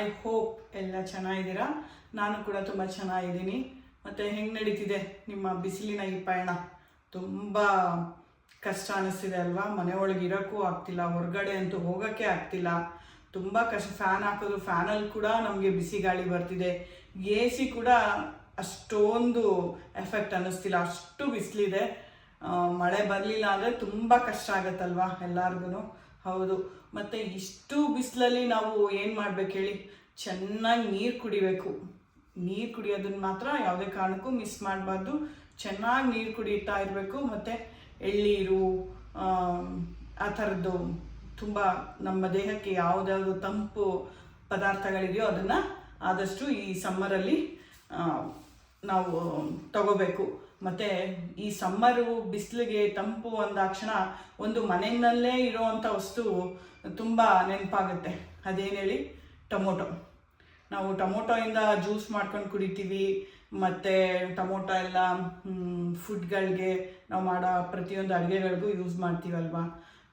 I hope ಎಲ್ಲ ಚೆನ್ನಾಗಿದ್ದೀರಾ? ನಾನು ಕೂಡ ತುಂಬ ಚೆನ್ನಾಗಿದ್ದೀನಿ. ಮತ್ತು ಹೆಂಗೆ ನಡೀತಿದೆ ನಿಮ್ಮ ಬಿಸಿಲಿನ ಈ ಪಯಣ? ತುಂಬ ಕಷ್ಟ ಅನ್ನಿಸ್ತಿದೆ ಅಲ್ವಾ? ಮನೆ ಒಳಗೆ ಇರೋಕ್ಕೂ ಆಗ್ತಿಲ್ಲ, ಹೊರಗಡೆ ಅಂತೂ ಹೋಗೋಕ್ಕೆ ಆಗ್ತಿಲ್ಲ. ತುಂಬ ಕಷ್ಟ. ಫ್ಯಾನ್ ಹಾಕೋದು, ಫ್ಯಾನಲ್ಲಿ ಕೂಡ ನಮಗೆ ಬಿಸಿ ಗಾಳಿ ಬರ್ತಿದೆ. ಎ ಸಿ ಕೂಡ ಅಷ್ಟೊಂದು ಎಫೆಕ್ಟ್ ಅನ್ನಿಸ್ತಿಲ್ಲ ಅಷ್ಟು ಬಿಸಿಲಿದೆ. ಮಳೆ ಬರಲಿಲ್ಲ ಅಂದರೆ ತುಂಬ ಕಷ್ಟ ಆಗುತ್ತಲ್ವಾ ಎಲ್ಲರಿಗೂ ಹೌದು. ಮತ್ತು ಇಷ್ಟು ಬಿಸಿಲಲ್ಲಿ ನಾವು ಏನು ಮಾಡ್ಬೇಕು ಹೇಳಿ? ಚೆನ್ನಾಗಿ ನೀರು ಕುಡಿಬೇಕು. ನೀರು ಕುಡಿಯೋದನ್ನ ಮಾತ್ರ ಯಾವುದೇ ಕಾರಣಕ್ಕೂ ಮಿಸ್ ಮಾಡಬಾರ್ದು. ಚೆನ್ನಾಗಿ ನೀರು ಕುಡಿತಾ ಇರಬೇಕು. ಮತ್ತು ಎಳ್ಳೀರು ಆ ಥರದ್ದು ತುಂಬ ನಮ್ಮ ದೇಹಕ್ಕೆ ಯಾವುದ್ಯಾವುದು ತಂಪು ಪದಾರ್ಥಗಳಿದೆಯೋ ಅದನ್ನು ಆದಷ್ಟು ಈ ಸಮ್ಮರಲ್ಲಿ ನಾವು ತಗೋಬೇಕು. ಮತ್ತು ಈ ಸಮ್ಮರು ಬಿಸಿಲಿಗೆ ತಂಪು ಅಂದಾಕ್ಷಣ ಒಂದು ಮನೆಯಲ್ಲೇ ಇರೋವಂಥ ವಸ್ತು ತುಂಬ ನೆನಪಾಗುತ್ತೆ. ಅದೇನು ಹೇಳಿ? ಟೊಮೊಟೊ. ನಾವು ಟೊಮೊಟೊಯಿಂದ ಜ್ಯೂಸ್ ಮಾಡ್ಕೊಂಡು ಕುಡಿತೀವಿ. ಮತ್ತು ಟೊಮೊಟೊ ಎಲ್ಲ ಫುಡ್ಗಳಿಗೆ ನಾವು ಮಾಡೋ ಪ್ರತಿಯೊಂದು ಅಡುಗೆಗಳಿಗೂ ಯೂಸ್ ಮಾಡ್ತೀವಲ್ವಾ?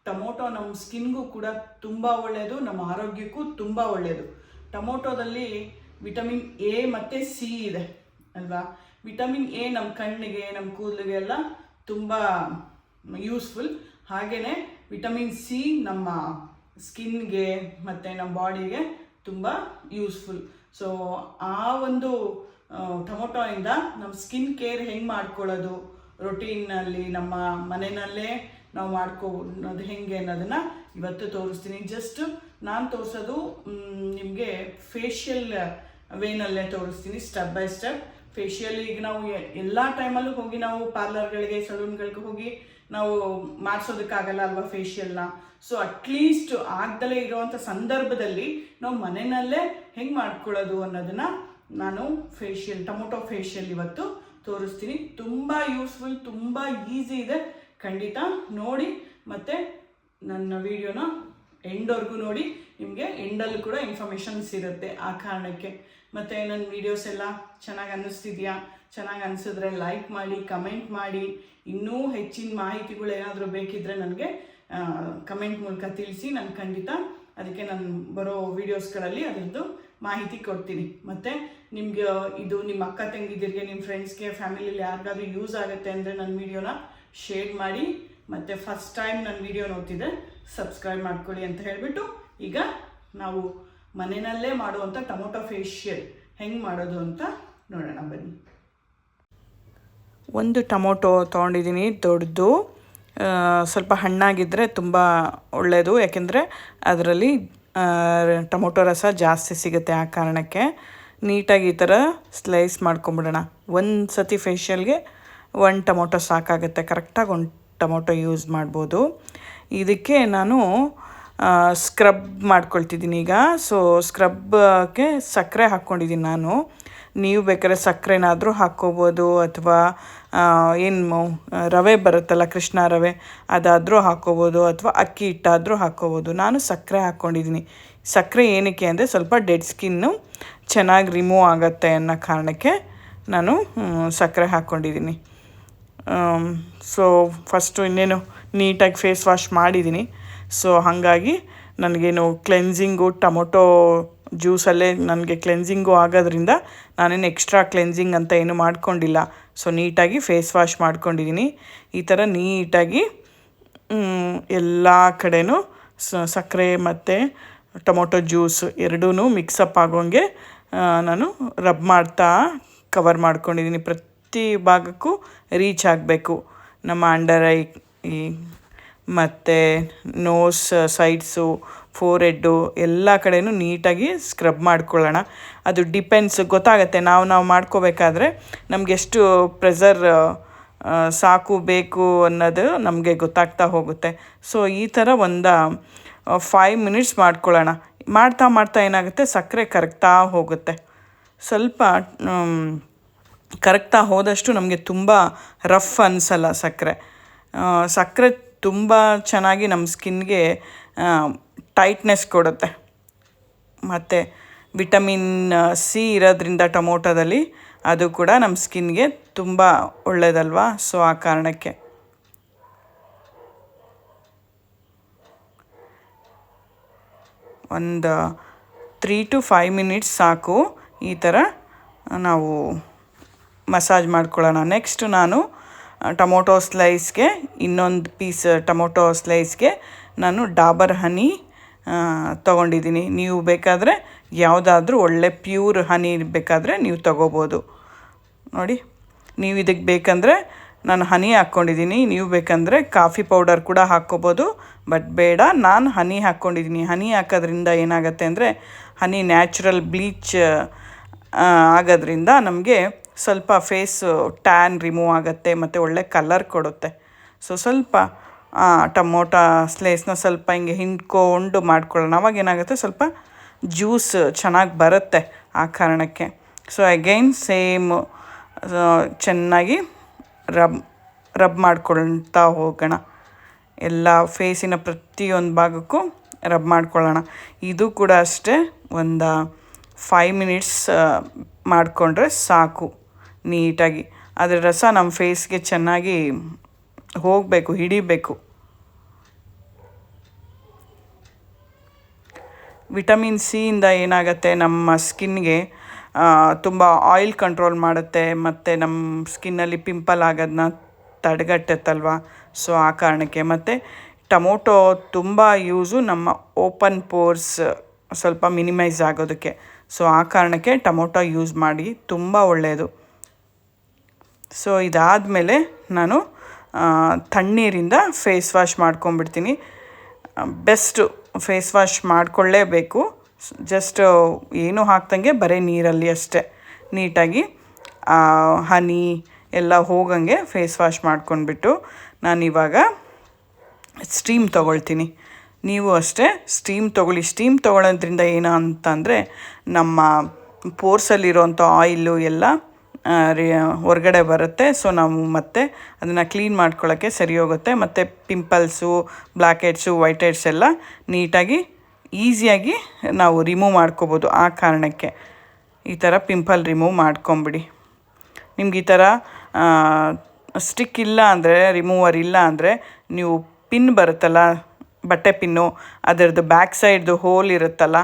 ಟೊಮೊಟೊ ನಮ್ಮ ಸ್ಕಿನ್ಗೂ ಕೂಡ ತುಂಬ ಒಳ್ಳೆಯದು ನಮ್ಮ ಆರೋಗ್ಯಕ್ಕೂ ತುಂಬ ಒಳ್ಳೆಯದು ಟೊಮೊಟೊದಲ್ಲಿ ವಿಟಮಿನ್ ಎ ಮತ್ತು ಸಿ ಇದೆ, ಅಲ್ವಾ? ವಿಟಮಿನ್ ಎ ನಮ್ಮ ಕಣ್ಣಿಗೆ ನಮ್ಮ ಕೂದಲಿಗೆ ಎಲ್ಲ ತುಂಬ ಯೂಸ್ಫುಲ್ ಹಾಗೆಯೇ ವಿಟಮಿನ್ ಸಿ ನಮ್ಮ ಸ್ಕಿನ್ಗೆ ಮತ್ತು ನಮ್ಮ ಬಾಡಿಗೆ ತುಂಬ ಯೂಸ್ಫುಲ್ ಸೊ ಆ ಒಂದು ಟೊಮೊಟೊಯಿಂದ ನಮ್ಮ ಸ್ಕಿನ್ ಕೇರ್ ಹೆಂಗೆ ಮಾಡ್ಕೊಳ್ಳೋದು? ರೊಟೀನಲ್ಲಿ ನಮ್ಮ ಮನೆಯಲ್ಲೇ ನಾವು ಮಾಡ್ಕೋದು ಹೆಂಗೆ ಅನ್ನೋದನ್ನು ಇವತ್ತು ತೋರಿಸ್ತೀನಿ. ಜಸ್ಟ್ ನಾನು ತೋರಿಸೋದು ನಿಮಗೆ ಫೇಶಿಯಲ್ ವೇನಲ್ಲೇ ತೋರಿಸ್ತೀನಿ ಸ್ಟೆಪ್ ಬೈ ಸ್ಟೆಪ್ ಫೇಶಿಯಲ್ ಈಗ ನಾವು ಎಲ್ಲ ಟೈಮಲ್ಲೂ ಹೋಗಿ ನಾವು ಪಾರ್ಲರ್ಗಳಿಗೆ ಸಲೂನ್ಗಳಿಗೆ ಹೋಗಿ ನಾವು ಮಾಡಿಸೋದಕ್ಕಾಗಲ್ಲ ಅಲ್ವಾ ಫೇಶಿಯಲ್ನ ಸೊ ಅಟ್ಲೀಸ್ಟ್ ಆಗ್ದಲೇ ಇರುವಂಥ ಸಂದರ್ಭದಲ್ಲಿ ನಾವು ಮನೆಯಲ್ಲೇ ಹೆಂಗೆ ಮಾಡ್ಕೊಳ್ಳೋದು ಅನ್ನೋದನ್ನ ನಾನು ಫೇಶಿಯಲ್ ಟೊಮೊಟೊ ಫೇಶಿಯಲ್ ಇವತ್ತು ತೋರಿಸ್ತೀನಿ. ತುಂಬ ಯೂಸ್ಫುಲ್ ತುಂಬ ಈಸಿ ಇದೆ. ಖಂಡಿತ ನೋಡಿ ಮತ್ತು ನನ್ನ ವಿಡಿಯೋನ ಎಂಡ್ವರೆಗೂ ನೋಡಿ. ನಿಮಗೆ ಎಂಡಲ್ಲೂ ಕೂಡ ಇನ್ಫಾರ್ಮೇಷನ್ಸ್ ಇರುತ್ತೆ ಆ ಕಾರಣಕ್ಕೆ. ಮತ್ತು ನನ್ನ ವೀಡಿಯೋಸ್ ಎಲ್ಲ ಚೆನ್ನಾಗಿ ಅನ್ನಿಸ್ತಿದೆಯಾ? ಚೆನ್ನಾಗಿ ಅನಿಸಿದ್ರೆ ಲೈಕ್ ಮಾಡಿ ಕಮೆಂಟ್ ಮಾಡಿ. ಇನ್ನೂ ಹೆಚ್ಚಿನ ಮಾಹಿತಿಗಳು ಏನಾದರೂ ಬೇಕಿದ್ದರೆ ನನಗೆ ಕಮೆಂಟ್ ಮೂಲಕ ತಿಳಿಸಿ, ನಾನು ಖಂಡಿತ ಅದಕ್ಕೆ ನಾನು ಬರೋ ವೀಡಿಯೋಸ್ಗಳಲ್ಲಿ ಅದರದ್ದು ಮಾಹಿತಿ ಕೊಡ್ತೀನಿ. ಮತ್ತು ನಿಮಗೆ, ಇದು ನಿಮ್ಮ ಅಕ್ಕ ತಂಗಿದಿರಿಗೆ ನಿಮ್ಮ ಫ್ರೆಂಡ್ಸ್ಗೆ ಫ್ಯಾಮಿಲಿಯಲ್ಲಿ ಯಾರಿಗಾದ್ರೂ ಯೂಸ್ ಆಗುತ್ತೆ ಅಂದರೆ ನನ್ನ ವೀಡಿಯೋನ ಶೇರ್ ಮಾಡಿ. ಮತ್ತು ಫಸ್ಟ್ ಟೈಮ್ ನನ್ನ ವೀಡಿಯೋ ನೋಡ್ತಿದ್ದೆ ಸಬ್ಸ್ಕ್ರೈಬ್ ಮಾಡ್ಕೊಳ್ಳಿ ಅಂತ ಹೇಳಿಬಿಟ್ಟು ಈಗ ನಾವು ಮನೆಯಲ್ಲೇ ಮಾಡುವಂಥ ಟೊಮೊಟೊ ಫೇಶಿಯಲ್ ಹೆಂಗೆ ಮಾಡೋದು ಅಂತ ನೋಡೋಣ, ಬನ್ನಿ. ಒಂದು ಟೊಮೊಟೊ ತೊಗೊಂಡಿದ್ದೀನಿ, ದೊಡ್ಡದು. ಸ್ವಲ್ಪ ಹಣ್ಣಾಗಿದ್ದರೆ ತುಂಬ ಒಳ್ಳೆಯದು ಯಾಕೆಂದರೆ ಅದರಲ್ಲಿ ಟೊಮೊಟೊ ರಸ ಜಾಸ್ತಿ ಸಿಗುತ್ತೆ ಆ ಕಾರಣಕ್ಕೆ. ನೀಟಾಗಿ ಈ ಥರ ಸ್ಲೈಸ್ ಮಾಡ್ಕೊಂಬಿಡೋಣ. ಒಂದು ಸತಿ ಫೇಶಿಯಲ್ಗೆ ಒಂದು ಟೊಮೊಟೊ ಸಾಕಾಗುತ್ತೆ. ಕರೆಕ್ಟಾಗಿ ಒಂದು ಟೊಮೊಟೊ ಯೂಸ್ ಮಾಡ್ಬೋದು. ಇದಕ್ಕೆ ನಾನು ಸ್ಕ್ರಬ್ ಮಾಡ್ಕೊಳ್ತಿದ್ದೀನಿ ಈಗ. ಸೊ ಸ್ಕ್ರಬ್ಗೆ ಸಕ್ಕರೆ ಹಾಕ್ಕೊಂಡಿದ್ದೀನಿ ನಾನು. ನೀವು ಬೇಕಾದ್ರೆ ಸಕ್ಕರೆನಾದರೂ ಹಾಕ್ಕೋಬೋದು ಅಥವಾ ಏನು ರವೆ ಬರುತ್ತಲ್ಲ, ಕೃಷ್ಣ ರವೆ, ಅದಾದರೂ ಹಾಕ್ಕೋಬೋದು ಅಥವಾ ಅಕ್ಕಿ ಹಿಟ್ಟಾದರೂ ಹಾಕ್ಕೋಬೋದು. ನಾನು ಸಕ್ಕರೆ ಹಾಕ್ಕೊಂಡಿದ್ದೀನಿ. ಸಕ್ಕರೆ ಏನಕ್ಕೆ ಅಂದರೆ ಸ್ವಲ್ಪ ಡೆಡ್ ಸ್ಕಿನ್ನು ಚೆನ್ನಾಗಿ ರಿಮೂವ್ ಆಗುತ್ತೆ ಅನ್ನೋ ಕಾರಣಕ್ಕೆ ನಾನು ಸಕ್ಕರೆ ಹಾಕ್ಕೊಂಡಿದ್ದೀನಿ. ಸೊ ಫಸ್ಟು ಇನ್ನೇನು ನೀಟಾಗಿ ಫೇಸ್ ವಾಶ್ ಮಾಡಿದ್ದೀನಿ. ಸೊ ಹಾಗಾಗಿ ನನಗೇನು ಕ್ಲೆನ್ಸಿಂಗು ಟೊಮೊಟೊ ಜ್ಯೂಸಲ್ಲೇ ನನಗೆ ಕ್ಲೆನ್ಸಿಂಗು ಆಗೋದ್ರಿಂದ ನಾನೇನು ಎಕ್ಸ್ಟ್ರಾ ಕ್ಲೆನ್ಸಿಂಗ್ ಅಂತ ಏನು ಮಾಡ್ಕೊಂಡಿಲ್ಲ. ಸೊ ನೀಟಾಗಿ ಫೇಸ್ ವಾಶ್ ಮಾಡ್ಕೊಂಡಿದ್ದೀನಿ ಈ ಥರ ನೀಟಾಗಿ ಎಲ್ಲ ಕಡೆನೂ ಸಕ್ಕರೆ ಮತ್ತು ಟೊಮೊಟೊ ಜ್ಯೂಸ್ ಎರಡೂ ಮಿಕ್ಸಪ್ ಆಗೋಂಗೆ ನಾನು ರಬ್ ಮಾಡ್ತಾ ಕವರ್ ಮಾಡ್ಕೊಂಡಿದ್ದೀನಿ ಪ್ರತಿ ಭಾಗಕ್ಕೂ ರೀಚ್ ಆಗಬೇಕು. ನಮ್ಮ ಅಂಡರ್ ಐ ಈ ಮತ್ತು ನೋಸ್ ಸೈಡ್ಸು ಫೋರ್ ಹೆಡ್ಡು ಎಲ್ಲ ಕಡೆಯೂ ನೀಟಾಗಿ ಸ್ಕ್ರಬ್ ಮಾಡ್ಕೊಳ್ಳೋಣ. ಅದು ಡಿಪೆಂಡ್ಸ್ ಗೊತ್ತಾಗುತ್ತೆ. ನಾವು ನಾವು ಮಾಡ್ಕೋಬೇಕಾದ್ರೆ ನಮ್ಗೆ ಎಷ್ಟು ಪ್ರೆಸರ್ ಸಾಕು, ಬೇಕು ಅನ್ನೋದು ನಮಗೆ ಗೊತ್ತಾಗ್ತಾ ಹೋಗುತ್ತೆ. ಸೊ ಈ ಥರ ಒಂದು ಫೈವ್ ಮಿನಿಟ್ಸ್ ಮಾಡ್ಕೊಳ್ಳೋಣ. ಮಾಡ್ತಾ ಮಾಡ್ತಾ ಏನಾಗುತ್ತೆ? ಸಕ್ಕರೆ ಕರಗ್ತಾ ಹೋಗುತ್ತೆ. ಸ್ವಲ್ಪ ಕರಗ್ತಾ ಹೋದಷ್ಟು ನಮಗೆ ತುಂಬ ರಫ್ ಅನಿಸಲ್ಲ ಸಕ್ಕರೆ. ಸಕ್ಕರೆ ತುಂಬ ಚೆನ್ನಾಗಿ ನಮ್ಮ ಸ್ಕಿನ್ಗೆ ಟೈಟ್ನೆಸ್ ಕೊಡುತ್ತೆ. ಮತ್ತು ವಿಟಮಿನ್ ಸಿ ಇರೋದ್ರಿಂದ ಟೊಮೊಟೊದಲ್ಲಿ ಅದು ಕೂಡ ನಮ್ಮ ಸ್ಕಿನ್ಗೆ ತುಂಬ ಒಳ್ಳೆಯದಲ್ವಾ ಸೊ, ಆ ಕಾರಣಕ್ಕೆ. ಒಂದು ತ್ರೀ ಟು ಫೈವ್ ಮಿನಿಟ್ಸ್ ಸಾಕು. ಈ ಥರ ನಾವು ಮಸಾಜ್ ಮಾಡ್ಕೊಳ್ಳೋಣ. ನೆಕ್ಸ್ಟ್ ನಾನು ಟೊಮೊಟೊ ಸ್ಲೈಸ್ಗೆ ಇನ್ನೊಂದು ಪೀಸ್ ಟೊಮೊಟೊ ಸ್ಲೈಸ್ಗೆ ನಾನು ಡಾಬರ್ ಹನಿ ತೊಗೊಂಡಿದ್ದೀನಿ. ನೀವು ಬೇಕಾದರೆ ಯಾವುದಾದ್ರೂ ಒಳ್ಳೆ ಪ್ಯೂರ್ ಹನಿ ಬೇಕಾದರೆ ನೀವು ತಗೋಬೋದು. ನೋಡಿ, ನೀವು ಇದಕ್ಕೆ ಬೇಕಂದರೆ ನಾನು ಹನಿ ಹಾಕ್ಕೊಂಡಿದ್ದೀನಿ. ನೀವು ಬೇಕಂದರೆ ಕಾಫಿ ಪೌಡರ್ ಕೂಡ ಹಾಕ್ಕೋಬೋದು. ಬಟ್ ಬೇಡ, ನಾನು ಹನಿ ಹಾಕ್ಕೊಂಡಿದ್ದೀನಿ. ಹನಿ ಹಾಕೋದ್ರಿಂದ ಏನಾಗುತ್ತೆ ಅಂದರೆ ಹನಿ ನ್ಯಾಚುರಲ್ ಬ್ಲೀಚ್ ಆಗೋದ್ರಿಂದ ನಮಗೆ ಸ್ವಲ್ಪ ಫೇಸ್ ಟ್ಯಾನ್ ರಿಮೂವ್ ಆಗುತ್ತೆ, ಮತ್ತು ಒಳ್ಳೆ ಕಲರ್ ಕೊಡುತ್ತೆ. ಸೊ ಸ್ವಲ್ಪ ಟೊಮೊಟ ಸ್ಲೇಸ್ನ ಸ್ವಲ್ಪ ಹಿಂಗೆ ಹಿಂಡ್ಕೊಂಡು ಮಾಡ್ಕೊಳ್ಳೋಣ. ಅವಾಗ ಏನಾಗುತ್ತೆ? ಸ್ವಲ್ಪ ಜ್ಯೂಸ್ ಚೆನ್ನಾಗಿ ಬರುತ್ತೆ ಆ ಕಾರಣಕ್ಕೆ. ಸೊ ಅಗೈನ್ ಸೇಮ್ ಚೆನ್ನಾಗಿ ರಬ್ ರಬ್ ಮಾಡ್ಕೊಳ್ತಾ ಹೋಗೋಣ. ಎಲ್ಲ ಫೇಸಿನ ಪ್ರತಿಯೊಂದು ಭಾಗಕ್ಕೂ ರಬ್ ಮಾಡ್ಕೊಳ್ಳೋಣ. ಇದು ಕೂಡ ಅಷ್ಟೇ ಒಂದು ಫೈವ್ ಮಿನಿಟ್ಸ್ ಮಾಡಿಕೊಂಡ್ರೆ ಸಾಕು. ನೀಟಾಗಿ. ಅದರ ರಸ ನಮ್ಮ ಫೇಸ್ಗೆ ಚೆನ್ನಾಗಿ ಹೋಗಬೇಕು, ಹಿಡಿಬೇಕು. ವಿಟಮಿನ್ ಸಿಯಿಂದ ಏನಾಗುತ್ತೆ, ನಮ್ಮ ಸ್ಕಿನ್ಗೆ ತುಂಬ ಆಯಿಲ್ ಕಂಟ್ರೋಲ್ ಮಾಡುತ್ತೆ, ಮತ್ತು ನಮ್ಮ ಸ್ಕಿನ್ನಲ್ಲಿ ಪಿಂಪಲ್ ಆಗೋದನ್ನ ತಡೆಗಟ್ಟುತ್ತಲ್ವ? ಸೊ ಆ ಕಾರಣಕ್ಕೆ. ಮತ್ತು ಟೊಮೊಟೊ ತುಂಬ ಯೂಸು ನಮ್ಮ ಓಪನ್ ಪೋರ್ಸ್ ಸ್ವಲ್ಪ ಮಿನಿಮೈಸ್ ಆಗೋದಕ್ಕೆ. ಸೊ ಆ ಕಾರಣಕ್ಕೆ ಟೊಮೊಟೊ ಯೂಸ್ ಮಾಡಿ, ತುಂಬ ಒಳ್ಳೆಯದು ಸೊ ಇದಾದಮೇಲೆ ನಾನು ತಣ್ಣೀರಿಂದ ಫೇಸ್ ವಾಶ್ ಮಾಡ್ಕೊಂಬಿಡ್ತೀನಿ ಬೆಸ್ಟು ಫೇಸ್ ವಾಶ್ ಮಾಡಿಕೊಳ್ಳೇಬೇಕು. ಜಸ್ಟ್ ಏನೂ ಹಾಕ್ದಂಗೆ ಬರೀ ನೀರಲ್ಲಿ ಅಷ್ಟೇ. ನೀಟಾಗಿ ಹನಿ ಎಲ್ಲ ಹೋಗಂಗೆ ಫೇಸ್ ವಾಶ್ ಮಾಡ್ಕೊಂಡ್ಬಿಟ್ಟು ನಾನಿವಾಗ ಸ್ಟೀಮ್ ತೊಗೊಳ್ತೀನಿ. ನೀವು ಅಷ್ಟೇ ಸ್ಟೀಮ್ ತೊಗೊಳ್ಳಿ. ಸ್ಟೀಮ್ ತೊಗೊಳೋದ್ರಿಂದ ಏನು ಅಂತಂದರೆ ನಮ್ಮ ಪೋರ್ಸಲ್ಲಿರೋಂಥ ಆಯಿಲು ಎಲ್ಲ ಹೊರಗಡೆ ಬರುತ್ತೆ. ಸೊ ನಾವು ಮತ್ತೆ ಅದನ್ನು ಕ್ಲೀನ್ ಮಾಡ್ಕೊಳ್ಳೋಕ್ಕೆ ಸರಿ ಹೋಗುತ್ತೆ. ಮತ್ತು pimples blackheads whiteheads ಎಲ್ಲ ನೀಟಾಗಿ ಈಸಿಯಾಗಿ ನಾವು ರಿಮೂವ್ ಮಾಡ್ಕೋಬೋದು ಆ ಕಾರಣಕ್ಕೆ. ಈ ಥರ ಪಿಂಪಲ್ ರಿಮೂವ್ ಮಾಡ್ಕೊಂಬಿಡಿ. ನಿಮ್ಗೆ ಈ ಥರ ಸ್ಟಿಕ್ ಇಲ್ಲ ಅಂದರೆ ರಿಮೂವರ್ ಇಲ್ಲ ಅಂದರೆ ನೀವು ಪಿನ್ ಬರುತ್ತಲ್ಲ, ಬಟ್ಟೆ ಪಿನ್ನು ಅದರದ್ದು ಬ್ಯಾಕ್ ಸೈಡ್ದು ಹೋಲ್ ಇರುತ್ತಲ್ಲ,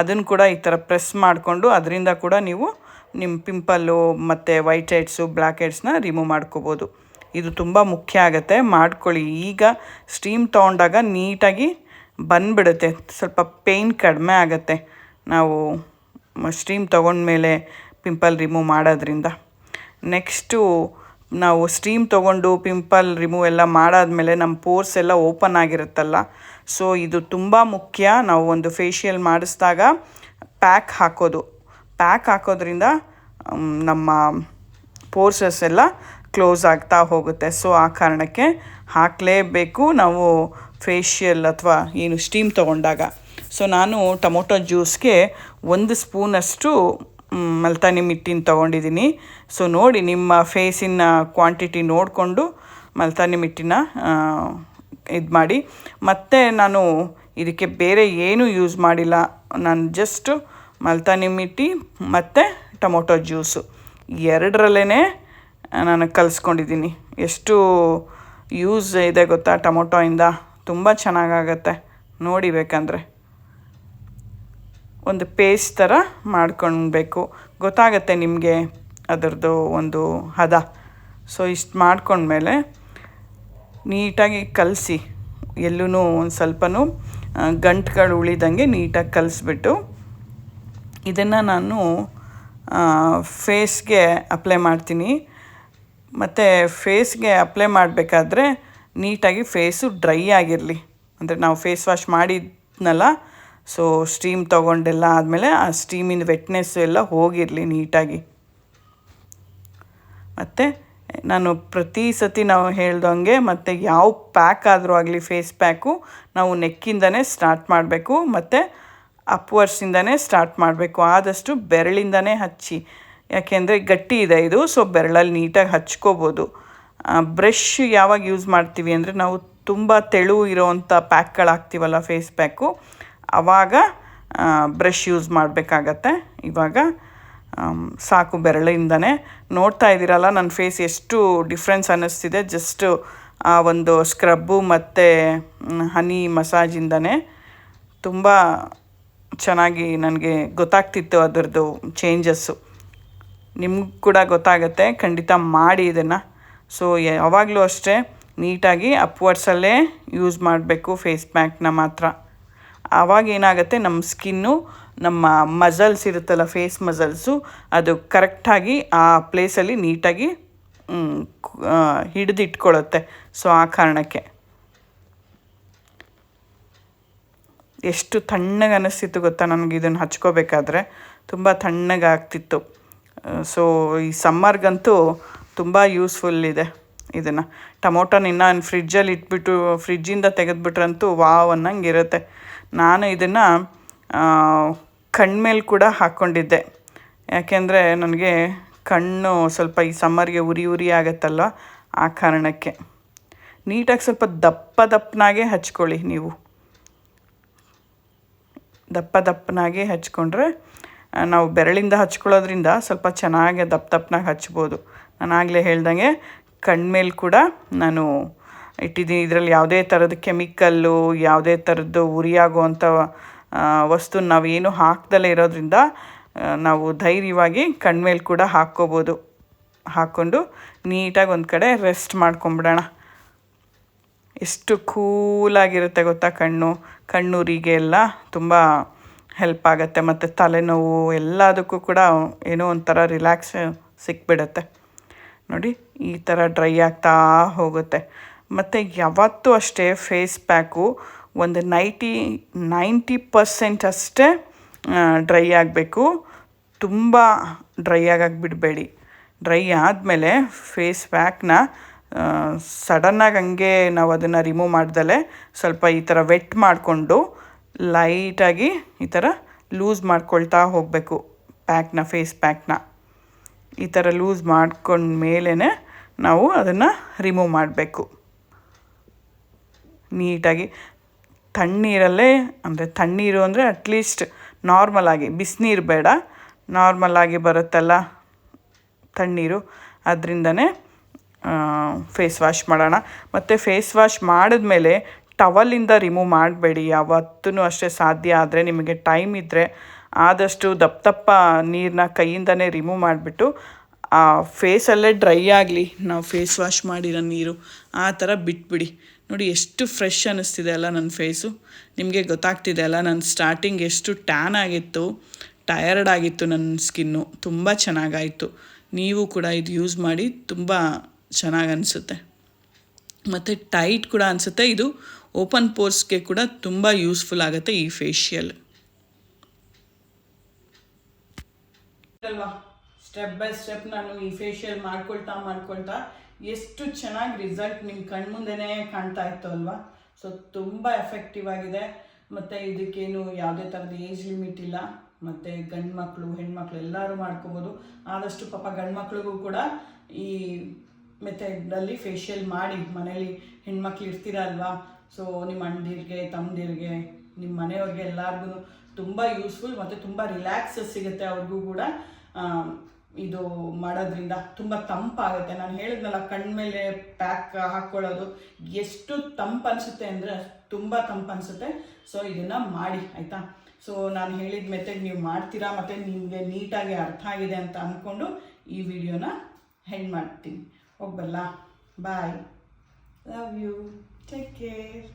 ಅದನ್ನು ಕೂಡ ಈ ಥರ ಪ್ರೆಸ್ ಮಾಡಿಕೊಂಡು, ಅದರಿಂದ ಕೂಡ ನೀವು ನಿಮ್ಮ ಪಿಂಪಲ್ಲು ಮತ್ತು ವೈಟ್ ಹೆಡ್ಸು ಬ್ಲ್ಯಾಕ್ ಹೆಡ್ಸ್ನ ರಿಮೂವ್ ಮಾಡ್ಕೋಬೋದು. ಇದು ತುಂಬ ಮುಖ್ಯ ಆಗುತ್ತೆ. ಮಾಡ್ಕೊಳ್ಳಿ. ಈಗ ಸ್ಟೀಮ್ ತೊಗೊಂಡಾಗ ನೀಟಾಗಿ ಬಂದ್ಬಿಡುತ್ತೆ. ಸ್ವಲ್ಪ ಪೇಯ್ನ್ ಕಡಿಮೆ ಆಗುತ್ತೆ. ನಾವು ಸ್ಟೀಮ್ ತೊಗೊಂಡ್ಮೇಲೆ ಪಿಂಪಲ್ ರಿಮೂವ್ ಮಾಡೋದ್ರಿಂದ. ನೆಕ್ಸ್ಟು ನಾವು ಸ್ಟೀಮ್ ತೊಗೊಂಡು ಪಿಂಪಲ್ ರಿಮೂವ್ ಎಲ್ಲ ಮಾಡಾದಮೇಲೆ ನಮ್ಮ ಪೋರ್ಸ್ ಎಲ್ಲ ಓಪನ್ ಆಗಿರುತ್ತಲ್ಲ. ಸೊ, ಇದು ತುಂಬ ಮುಖ್ಯ. ನಾವು ಒಂದು ಫೇಶಿಯಲ್ ಮಾಡಿಸ್ದಾಗ ಪ್ಯಾಕ್ ಹಾಕೋದು. ಪ್ಯಾಕ್ ಹಾಕೋದ್ರಿಂದ ನಮ್ಮ ಪೋರ್ಸಸ್ ಎಲ್ಲ ಕ್ಲೋಸ್ ಆಗ್ತಾ ಹೋಗುತ್ತೆ. ಸೊ, ಆ ಕಾರಣಕ್ಕೆ ಹಾಕಲೇಬೇಕು ನಾವು ಫೇಶಿಯಲ್ ಅಥವಾ ಏನು ಸ್ಟೀಮ್ ತೊಗೊಂಡಾಗ. ಸೊ, ನಾನು ಟೊಮೊಟೊ ಜ್ಯೂಸ್ಗೆ ಒಂದು ಸ್ಪೂನಷ್ಟು ಮಲ್ತಾನಿ ಮಿಟ್ಟಿನ ತೊಗೊಂಡಿದ್ದೀನಿ. ಸೊ, ನೋಡಿ ನಿಮ್ಮ ಫೇಸಿನ ಕ್ವಾಂಟಿಟಿ ನೋಡಿಕೊಂಡು ಮಲ್ತಾನಿ ಮಿಟ್ಟಿನ ಇದು ಮಾಡಿ. ಮತ್ತು ನಾನು ಇದಕ್ಕೆ ಬೇರೆ ಏನೂ ಯೂಸ್ ಮಾಡಿಲ್ಲ. ನಾನು ಜಸ್ಟು ಮಲ್ತಾನಿ ಮಿಟ್ಟಿ ಮತ್ತು ಟೊಮೊಟೊ ಜ್ಯೂಸು. ಎರಡರಲ್ಲೇ ನಾನು ಕಲಿಸ್ಕೊಂಡಿದ್ದೀನಿ. ಎಷ್ಟು ಯೂಸ್ ಇದೆ ಗೊತ್ತಾ ಟೊಮೊಟೊಯಿಂದ? ತುಂಬ ಚೆನ್ನಾಗಾಗತ್ತೆ. ನೋಡಿ ಬೇಕಂದರೆ. ಒಂದು ಪೇಸ್ಟ್ ಥರ ಮಾಡ್ಕೊಳ್ಬೇಕು ಗೊತ್ತಾಗತ್ತೆ ನಿಮಗೆ ಅದರದ್ದು ಒಂದು ಹದ. ಸೊ, ಇಷ್ಟು ಮಾಡ್ಕೊಂಡ್ಮೇಲೆ ನೀಟಾಗಿ ಕಲಸಿ. ಎಲ್ಲೂ ಒಂದು ಸ್ವಲ್ಪನೂ ಗಂಟುಗಳು ಉಳಿದಂಗೆ ನೀಟಾಗಿ ಕಲಿಸ್ಬಿಟ್ಟು ಇದನ್ನು ನಾನು ಫೇಸ್ಗೆ ಅಪ್ಲೈ ಮಾಡ್ತೀನಿ. ಮತ್ತು ಫೇಸ್ಗೆ ಅಪ್ಲೈ ಮಾಡಬೇಕಾದ್ರೆ ನೀಟಾಗಿ ಫೇಸು ಡ್ರೈ ಆಗಿರಲಿ. ಅಂದರೆ ನಾವು ಫೇಸ್ ವಾಶ್ ಮಾಡಿದ್ನಲ್ಲ ಸೊ ಸ್ಟೀಮ್ ತೊಗೊಂಡೆಲ್ಲ ಆದಮೇಲೆ ಆ ಸ್ಟೀಮಿನ ವೆಟ್ನೆಸ್ ಎಲ್ಲ ಹೋಗಿರಲಿ ನೀಟಾಗಿ. ಮತ್ತು ನಾನು ಪ್ರತಿ ಸತಿ ನಾವು ಹೇಳ್ದಂಗೆ ಮತ್ತು ಯಾವ ಪ್ಯಾಕ್ ಆದರೂ ಆಗಲಿ ಫೇಸ್ ಪ್ಯಾಕು ನಾವು ನೆಕ್ಕಿಂದನೇ ಸ್ಟಾರ್ಟ್ ಮಾಡಬೇಕು. ಮತ್ತು ಅಪ್ವರ್ಸಿಂದನೇ ಸ್ಟಾರ್ಟ್ ಮಾಡಬೇಕು. ಆದಷ್ಟು ಬೆರಳಿಂದನೇ ಹಚ್ಚಿ. ಯಾಕೆಂದರೆ ಗಟ್ಟಿ ಇದೆ ಇದು ಸೊ ಬೆರಳಲ್ಲಿ ನೀಟಾಗಿ ಹಚ್ಕೋಬೋದು. ಬ್ರಷ್ ಯಾವಾಗ ಯೂಸ್ ಮಾಡ್ತೀವಿ ಅಂದರೆ ನಾವು ತುಂಬ ತೆಳು ಇರೋವಂಥ ಪ್ಯಾಕ್ಗಳು ಹಾಕ್ತೀವಲ್ಲ ಫೇಸ್ ಪ್ಯಾಕು ಆವಾಗ ಬ್ರಷ್ ಯೂಸ್ ಮಾಡಬೇಕಾಗತ್ತೆ. ಇವಾಗ ಸಾಕು ಬೆರಳಿಂದನೇ. ನೋಡ್ತಾ ಇದ್ದೀರಲ್ಲ ನನ್ನ ಫೇಸ್ ಎಷ್ಟು ಡಿಫ್ರೆನ್ಸ್ ಅನ್ನಿಸ್ತಿದೆ. ಜಸ್ಟು ಆ ಒಂದು ಸ್ಕ್ರಬ್ಬು ಮತ್ತು ಹನಿ ಮಸಾಜಿಂದನೇ ತುಂಬ ಚೆನ್ನಾಗಿ ನನಗೆ ಗೊತ್ತಾಗ್ತಿತ್ತು ಅದರದ್ದು ಚೇಂಜಸ್ಸು ನಿಮ್ಗೆ ಕೂಡ ಗೊತ್ತಾಗುತ್ತೆ, ಖಂಡಿತ ಮಾಡಿ ಇದನ್ನು. ಸೊ ಯಾವಾಗಲೂ ಅಷ್ಟೇ ನೀಟಾಗಿ ಅಪ್ವರ್ಡ್ಸಲ್ಲೇ ಯೂಸ್ ಮಾಡಬೇಕು ಫೇಸ್ ಪ್ಯಾಕ್ನ ಮಾತ್ರ. ಆವಾಗ ಏನಾಗುತ್ತೆ ನಮ್ಮ ಸ್ಕಿನ್ನು ನಮ್ಮ ಮಸಲ್ಸ್ ಇರುತ್ತಲ್ಲ ಫೇಸ್ ಮಸಲ್ಸು ಅದು ಕರೆಕ್ಟಾಗಿ ಆ ಪ್ಲೇಸಲ್ಲಿ ನೀಟಾಗಿ ಹಿಡಿದಿಟ್ಕೊಳ್ಳುತ್ತೆ ಸೊ ಆ ಕಾರಣಕ್ಕೆ. ಎಷ್ಟು ತಣ್ಣಗೆ ಅನ್ನಿಸ್ತಿತ್ತು ಗೊತ್ತಾ ನನಗೆ ಇದನ್ನು ಹಚ್ಕೋಬೇಕಾದ್ರೆ? ತುಂಬ ತಣ್ಣಗೆ ಆಗ್ತಿತ್ತು ಸೊ ಈ ಸಮ್ಮರ್ಗಂತೂ ತುಂಬ ಯೂಸ್ಫುಲ್ ಇದೆ ಇದನ್ನು. ಟೊಮೊಟೊನ ಇನ್ನು ಫ್ರಿಜ್ಜಲ್ಲಿ ಇಟ್ಬಿಟ್ಟು ಫ್ರಿಜ್ಜಿಂದ ತೆಗೆದುಬಿಟ್ರಂತೂ ವಾವ್ ಅನ್ನಂಗೆ ಇರುತ್ತೆ ನಾನು ಇದನ್ನು ಕಣ್ಮೇಲೆ ಕೂಡ ಹಾಕ್ಕೊಂಡಿದ್ದೆ. ಯಾಕೆಂದರೆ ನನಗೆ ಕಣ್ಣು ಸ್ವಲ್ಪ ಈ ಸಮ್ಮರ್ಗೆ ಉರಿ ಉರಿ ಆಗುತ್ತಲ್ವ ಆ ಕಾರಣಕ್ಕೆ. ನೀಟಾಗಿ ಸ್ವಲ್ಪ ದಪ್ಪ ದಪ್ಪನಾಗೆ ಹಚ್ಕೊಳ್ಳಿ ನೀವು. ದಪ್ಪ ದಪ್ಪನಾಗಿ ಹಚ್ಕೊಂಡ್ರೆ ನಾವು ಬೆರಳಿಂದ ಹಚ್ಕೊಳ್ಳೋದ್ರಿಂದ ಸ್ವಲ್ಪ ಚೆನ್ನಾಗಿ ದಪ್ಪ ದಪ್ಪನಾಗಿ ಹಚ್ಬೋದು. ನಾನು ಆಗಲೇ ಹೇಳ್ದಂಗೆ ಕಣ್ಮೇಲೆ ಕೂಡ ನಾನು ಇಟ್ಟಿದ್ದೀನಿ. ಇದರಲ್ಲಿ ಯಾವುದೇ ಥರದ ಕೆಮಿಕಲ್ಲು, ಯಾವುದೇ ಥರದ್ದು ಉರಿಯಾಗುವಂಥ ವಸ್ತು ನಾವೇನು ಹಾಕ್ದಲೇ ಇರೋದ್ರಿಂದ ನಾವು ಧೈರ್ಯವಾಗಿ ಕಣ್ಮೇಲೆ ಕೂಡ ಹಾಕ್ಕೋಬೋದು. ಹಾಕ್ಕೊಂಡು ನೀಟಾಗಿ ಒಂದು ಕಡೆ ರೆಸ್ಟ್ ಮಾಡ್ಕೊಂಬಿಡೋಣ. ಎಷ್ಟು ಕೂಲಾಗಿರುತ್ತೆ ಗೊತ್ತಾ ಕಣ್ಣು? ಕಣ್ಣುರಿಗೆ ಎಲ್ಲ ತುಂಬ ಹೆಲ್ಪ್ ಆಗುತ್ತೆ. ಮತ್ತು ತಲೆನೋವು ಎಲ್ಲದಕ್ಕೂ ಕೂಡ ಏನೋ ಒಂಥರ ರಿಲ್ಯಾಕ್ಸ್ ಸಿಕ್ಬಿಡುತ್ತೆ. ನೋಡಿ, ಈ ಥರ ಡ್ರೈ ಆಗ್ತಾ ಹೋಗುತ್ತೆ. ಮತ್ತು ಯಾವತ್ತೂ ಅಷ್ಟೇ ಫೇಸ್ ಪ್ಯಾಕು ಒಂದು ನೈಂಟಿ ನೈಂಟಿ ಪರ್ಸೆಂಟ್ ಅಷ್ಟೇ ಡ್ರೈ ಆಗಬೇಕು. ತುಂಬ ಡ್ರೈ ಆಗಾಗಿ ಬಿಡಬೇಡಿ. ಡ್ರೈ ಆದಮೇಲೆ ಫೇಸ್ ಪ್ಯಾಕ್ನ ಸಡನ್ನಾಗಿ ಹಂಗೆ ನಾವು ಅದನ್ನು ರಿಮೂವ್ ಮಾಡ್ದಲೆ ಸ್ವಲ್ಪ ಈ ಥರ ವೆಟ್ ಮಾಡಿಕೊಂಡು ಲೈಟಾಗಿ ಈ ಥರ ಲೂಸ್ ಮಾಡ್ಕೊಳ್ತಾ ಹೋಗಬೇಕು ಪ್ಯಾಕ್ನ ಫೇಸ್ ಪ್ಯಾಕ್ನ ಈ ಥರ ಲೂಸ್ ಮಾಡ್ಕೊಂಡ ಮೇಲೇ ನಾವು ಅದನ್ನು ರಿಮೂವ್ ಮಾಡಬೇಕು. ನೀಟಾಗಿ ತಣ್ಣೀರಲ್ಲೇ, ಅಂದರೆ ತಣ್ಣೀರು ಅಂದರೆ ಅಟ್ಲೀಸ್ಟ್ ನಾರ್ಮಲಾಗಿ ಬಿಸಿನೀರು ಬೇಡ ನಾರ್ಮಲಾಗಿ ಬರುತ್ತಲ್ಲ ತಣ್ಣೀರು. ಅದರಿಂದನೇ ಫೇಸ್ ವಾಶ್ ಮಾಡೋಣ. ಮತ್ತು ಫೇಸ್ ವಾಶ್ ಮಾಡಿದ್ಮೇಲೆ ಟವಲಿಂದ ರಿಮೂವ್ ಮಾಡಬೇಡಿ. ಯಾವತ್ತೂ ಅಷ್ಟೇ ಸಾಧ್ಯ ಆದರೆ ನಿಮಗೆ ಟೈಮ್ ಇದ್ದರೆ ಆದಷ್ಟು ದಪ್ಪ ದಪ್ಪ ನೀರನ್ನ ಕೈಯಿಂದನೇ ರಿಮೂವ್ ಮಾಡಿಬಿಟ್ಟು, ಆ ಫೇಸಲ್ಲೇ ಡ್ರೈ ಆಗಲಿ. ನಾವು ಫೇಸ್ ವಾಶ್ ಮಾಡಿರೋ ನೀರು ಆ ಥರ ಬಿಟ್ಬಿಡಿ. ನೋಡಿ ಎಷ್ಟು ಫ್ರೆಶ್ ಅನ್ನಿಸ್ತಿದೆ ಅಲ್ಲ ನನ್ನ ಫೇಸು ನಿಮಗೆ ಗೊತ್ತಾಗ್ತಿದೆ ಅಲ್ಲ ನನ್ನ ಸ್ಟಾರ್ಟಿಂಗ್ ಎಷ್ಟು ಟ್ಯಾನ್ ಆಗಿತ್ತು ಟಯರ್ಡ್ ಆಗಿತ್ತು ನನ್ನ ಸ್ಕಿನ್ನು ತುಂಬ ಚೆನ್ನಾಗಾಯಿತು. ನೀವು ಕೂಡ ಇದು ಯೂಸ್ ಮಾಡಿ, ತುಂಬ ಚೆನ್ನಾಗಿ ಅನಿಸುತ್ತೆ. ಮತ್ತು ಟೈಟ್ ಕೂಡ ಅನಿಸುತ್ತೆ. ಇದು ಓಪನ್ ಪೋರ್ಸ್ಗೆ ಕೂಡ ತುಂಬ ಯೂಸ್ಫುಲ್ ಆಗುತ್ತೆ ಈ ಫೇಶಿಯಲ್ ಅಲ್ವಾ? ಸ್ಟೆಪ್ ಬೈ ಸ್ಟೆಪ್ ನಾನು ಈ ಫೇಶಿಯಲ್ ಮಾಡ್ಕೊಳ್ತಾ ಮಾಡ್ಕೊಳ್ತಾ ಎಷ್ಟು ಚೆನ್ನಾಗಿ ರಿಸಲ್ಟ್ ನಿಮ್ಮ ಕಣ್ಮುಂದೆನೇ ಕಾಣ್ತಾ ಇತ್ತು ಅಲ್ವಾ? ಸೊ ತುಂಬ ಎಫೆಕ್ಟಿವ್ ಆಗಿದೆ. ಮತ್ತು ಇದಕ್ಕೇನು ಯಾವುದೇ ಥರದ ಏಜ್ ಲಿಮಿಟ್ ಇಲ್ಲ. ಮತ್ತು ಗಂಡು ಮಕ್ಕಳು ಹೆಣ್ಮಕ್ಳು ಎಲ್ಲರೂ ಮಾಡ್ಕೋಬೋದು. ಆದಷ್ಟು ಪಾಪ ಗಂಡು ಮಕ್ಳಿಗೂ ಕೂಡ ಈ ಮೆಥಡಲ್ಲಿ ಫೇಶಿಯಲ್ ಮಾಡಿ ಮನೇಲಿ ಹೆಣ್ಮಕ್ಳು ಇರ್ತೀರ ಅಲ್ವಾ ಸೊ ನಿಮ್ಮ ಅಣ್ಣದಿರಿಗೆ, ತಮ್ಮದಿರಿಗೆ, ನಿಮ್ಮ ಮನೆಯವ್ರಿಗೆ ಎಲ್ಲರಿಗೂ ತುಂಬ ಯೂಸ್ಫುಲ್ ಮತ್ತು ತುಂಬ ರಿಲ್ಯಾಕ್ಸ್ ಸಿಗುತ್ತೆ ಅವ್ರಿಗೂ ಕೂಡ. ಇದು ಮಾಡೋದ್ರಿಂದ ತುಂಬ ತಂಪಾಗುತ್ತೆ. ನಾನು ಹೇಳಿದ್ನಲ್ಲ ಕಣ್ಮೇಲೆ ಪ್ಯಾಕ್ ಹಾಕ್ಕೊಳ್ಳೋದು ಎಷ್ಟು ತಂಪು ಅನಿಸುತ್ತೆ ಅಂದರೆ ತುಂಬ ತಂಪು ಅನಿಸುತ್ತೆ. ಸೊ ಇದನ್ನು ಮಾಡಿ, ಆಯಿತಾ? ಸೊ ನಾನು ಹೇಳಿದ ಮೆಥಡ್ ನೀವು ಮಾಡ್ತೀರಾ? ಮತ್ತು ನಿಮಗೆ ನೀಟಾಗಿ ಅರ್ಥ ಆಗಿದೆ ಅಂತ ಅಂದ್ಕೊಂಡು ಈ ವಿಡಿಯೋನ ಹೆಂಡ್ ಮಾಡ್ತೀನಿ. ಹೋಗ್ಬಲ್ಲ bye love you take care